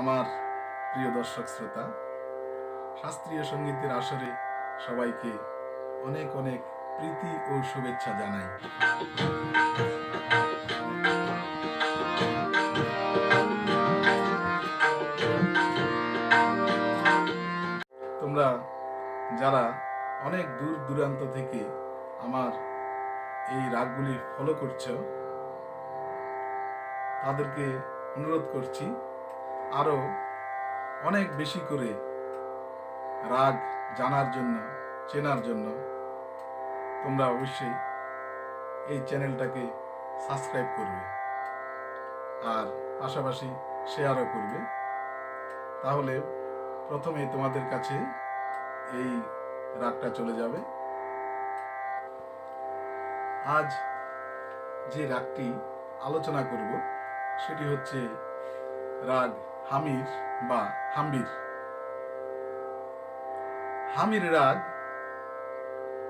আমার প্রিয় দর্শক শ্রোতা, শাস্ত্রীয় সঙ্গীতের আসরে সবাইকে অনেক অনেক প্রীতি ও শুভেচ্ছা জানাই। তোমরা যারা অনেক দূর দূরান্ত থেকে আমার এই রাগগুলি ফলো করছ, তাদেরকে অনুরোধ করছি আরও অনেক বেশি করে রাগ জানার জন্য, চেনার জন্য তোমরা অবশ্যই এই চ্যানেলটাকে সাবস্ক্রাইব করবে আর পাশাপাশি শেয়ারও করবে। তাহলে প্রথমে তোমাদের কাছে এই রাগটা চলে যাবে। আজ যে রাগটি আলোচনা করব, সেটি হচ্ছে রাগ হামির বা হাম্বির। হামির রাগ,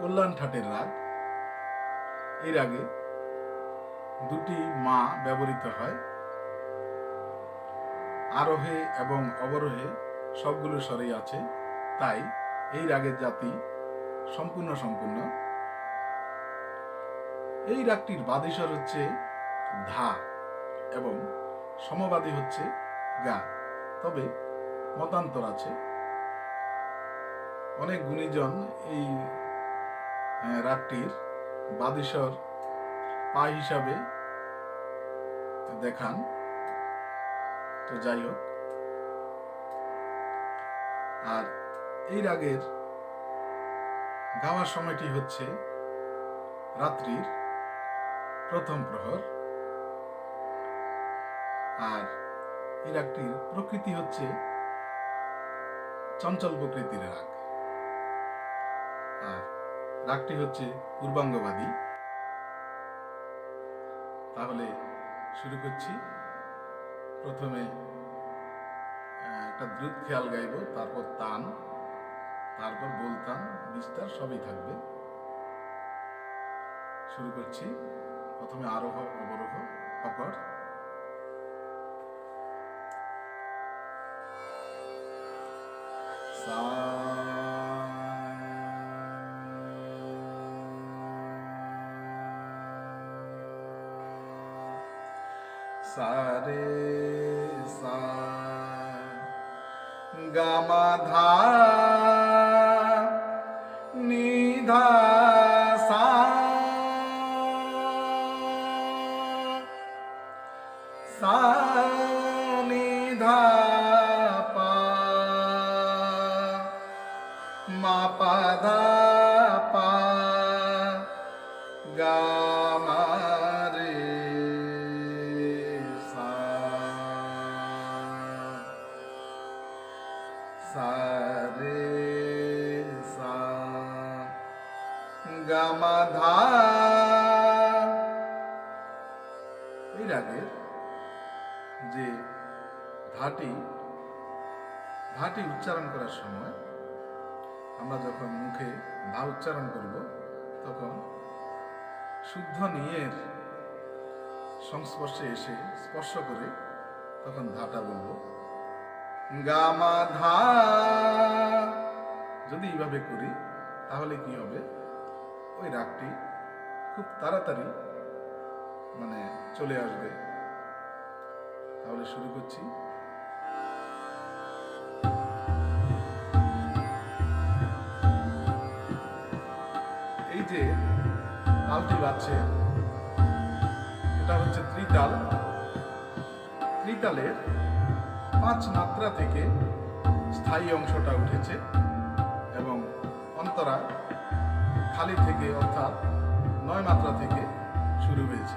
কল্যাণ ঠাটের রাগ। এই রাগে দুটি মা ব্যবহৃত হয়। আরোহে এবং অবরোহে সবগুলো স্বরেই আছে। তাই এই রাগের জাতি সম্পূর্ণ সম্পূর্ণ। এই রাগটির বাদিস্বর হচ্ছে ধা এবং সমবাদী হচ্ছে গা। তবে মতান্তর আছে। অনেক গুণীজন এই রাগটির বাদিস্বর পা হিসাবে দেখান। তো যাই হোক। আর এই রাগের গাওয়ার সময়টি হচ্ছে রাত্রির প্রথম প্রহর। আর এই রাগটির প্রকৃতি হচ্ছে চঞ্চল প্রকৃতির রাগ। আর রাগটি হচ্ছে পূর্বাঙ্গবাদী। তাহলে শুরু করছি। প্রথমে একটা দ্রুত খেয়াল গাইব, তারপর তান, তারপর বলতাম বিস্তার, সবই থাকবে। শুরু করছি। প্রথমে আরোহ, অবরোহ, অকর। sare sa gama dha ni dha sa sa ni dha এই রাগের যে ধাটি ধাটি উচ্চারণ করার সময় আমরা যখন মুখে ধা উচ্চারণ করব, তখন শুদ্ধ নিয়ের সংস্পর্শে এসে স্পর্শ করে তখন ধাটা বলব। গামা ধা যদি এইভাবে করি, তাহলে কি হবে? ওই রাগটি খুব তাড়াতাড়ি মানে চলে আসবে। তাহলে শুরু করছি। এই যে তালটি বাজছে, এটা হচ্ছে ত্রিতাল। ত্রিতালের পাঁচ মাত্রা থেকে স্থায়ী অংশটা উঠেছে এবং অন্তরা খালি থেকে অর্থাৎ নয় মাত্রা থেকে শুরু হয়েছে।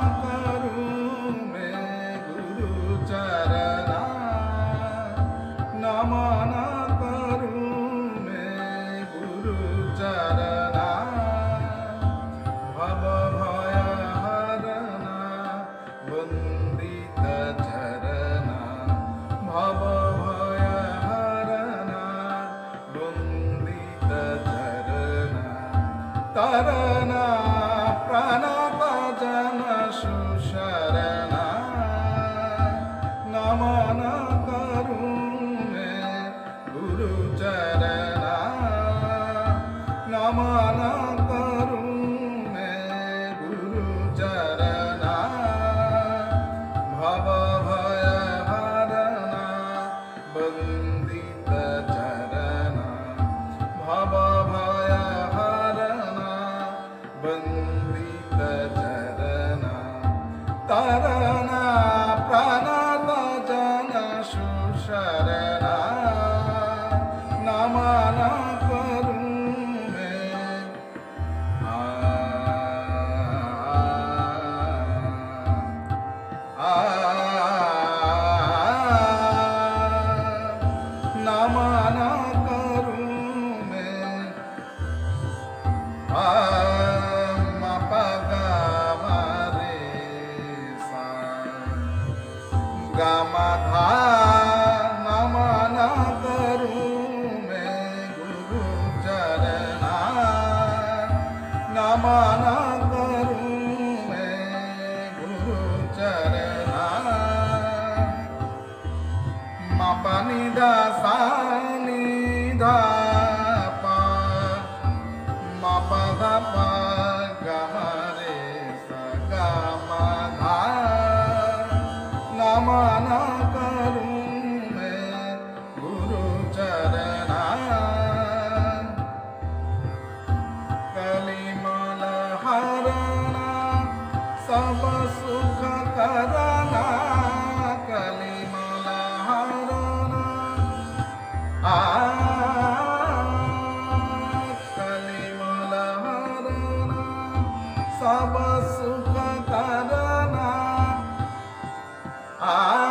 Tarana, Tarana. Ah.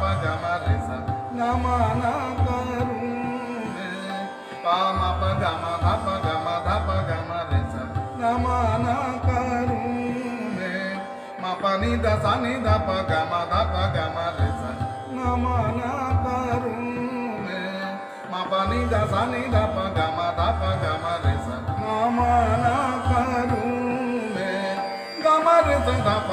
పగమరిస గమన కరుణే పామ పగమ పగమ పగమరిస గమన కరుణే మపని దసని దప గమ దప గమరిస గమన కరుణే మపని దసని దప గమ దప గమరిస గమన కరుణే గమరిస దప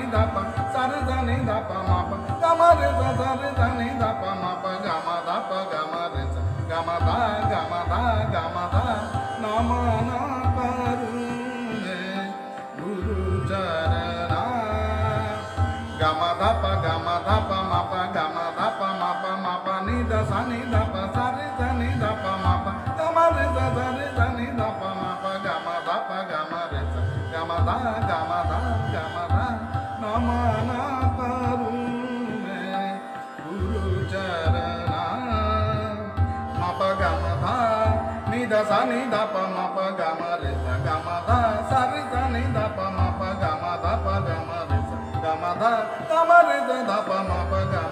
దని దప సరి దని దప మప గమ రి సరి దని దప మప గమ దప గమ రి స గమ ద గమ ద గమ ద నమ గురు చరణ గమ దప గమ దప మప గమ దప మప మప నిద సని దప da sa ni da pa ma pa ga ma re sa ga ma da sa re sa ni da pa ma pa ga ma da pa ga ma re sa ga ma da ga ma re da pa ma pa ga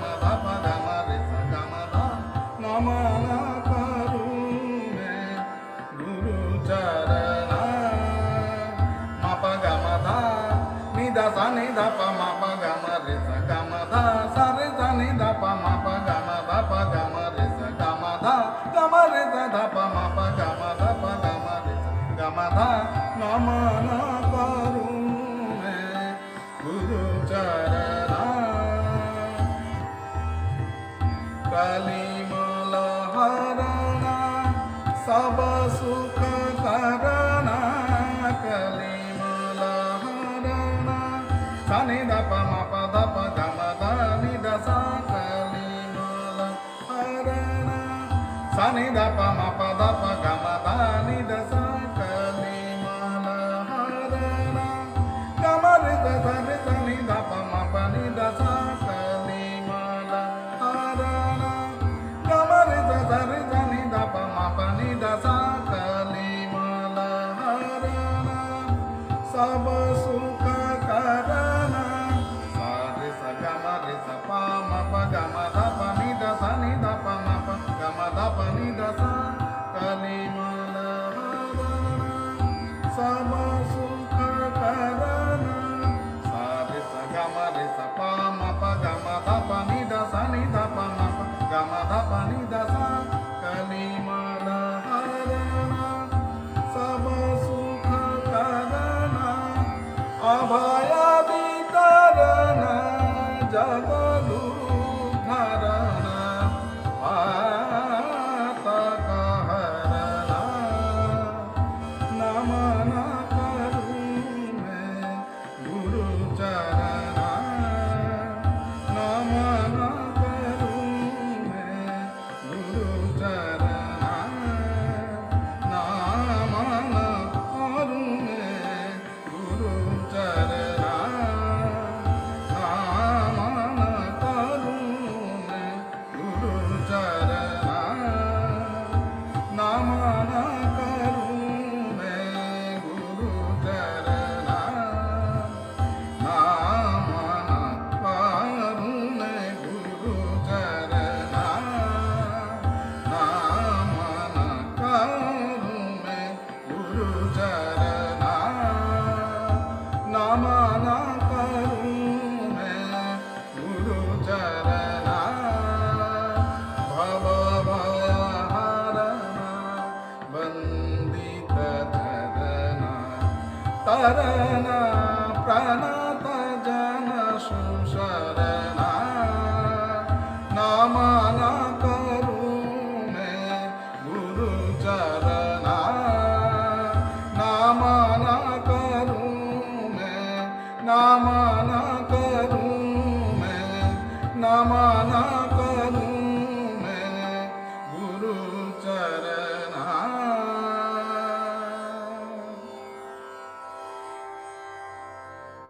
Baba Bani Dasa.